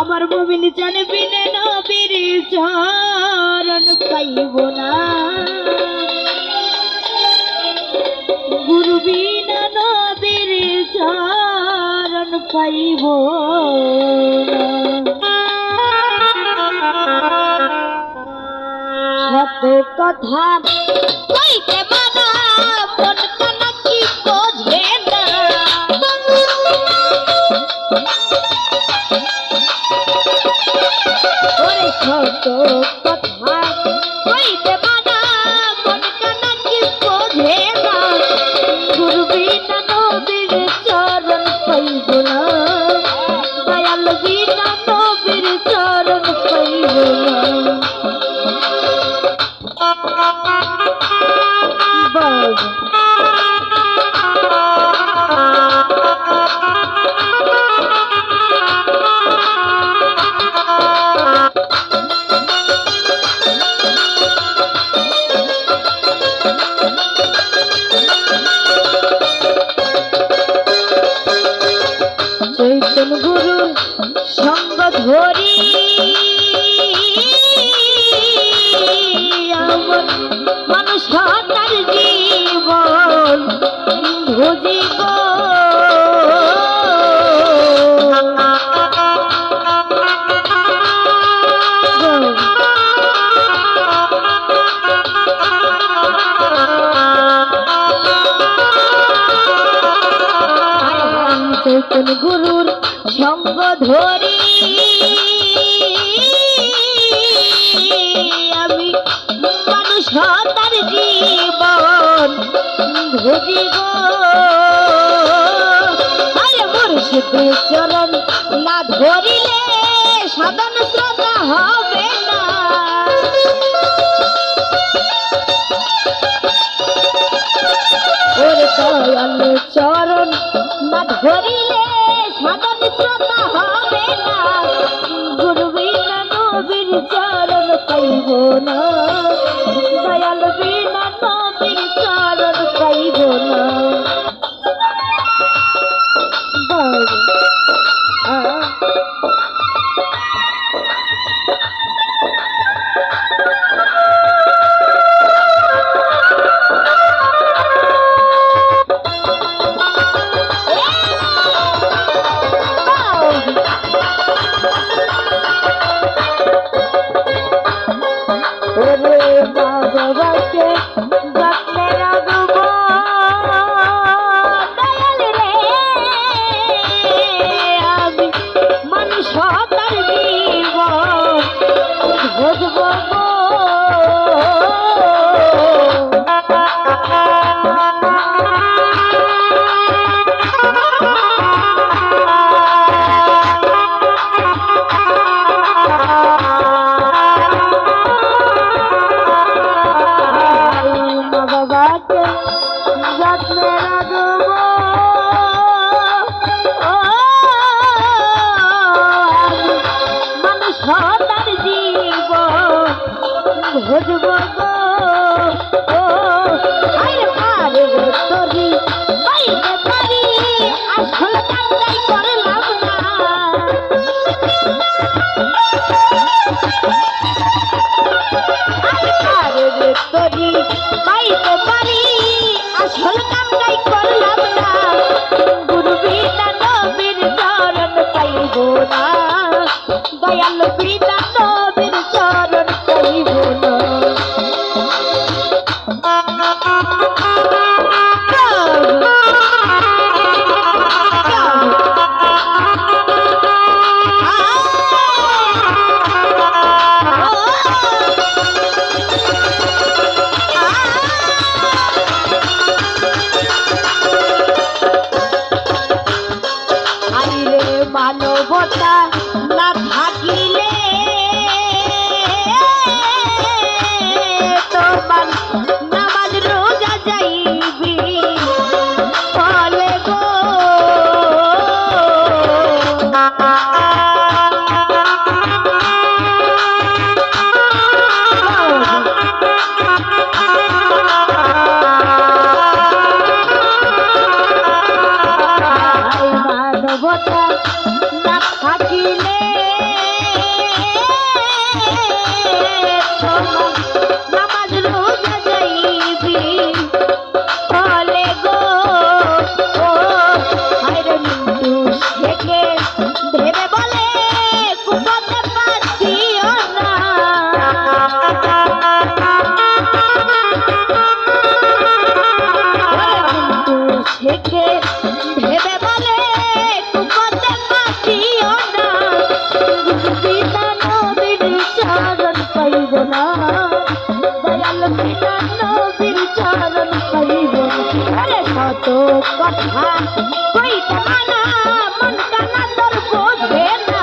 আমার মুমিন জান বিনে নবীর চরণ পাইব না। গুরু বিনা নবীর চরণ পাইব সত কথা কইতে ঘরি মানুষ তার জীবন বুঝি গুরুর সঙ্গ ধরি। বুঝি আরে মুর্শিদের চরণ না ধরিলে হবে না। ভজবা হতা পাইব না দয়াল বিনা নবীর চরণ পাইব। আরে কত কথা কইতে মানা মন কানা তোর বোঝে না।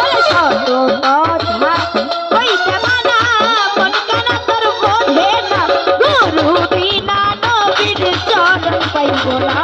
ওরে কত কথা কইতে মানা মন কানা তোর বোঝে না। গুরু বিনা নবীর চরণ পাইব না।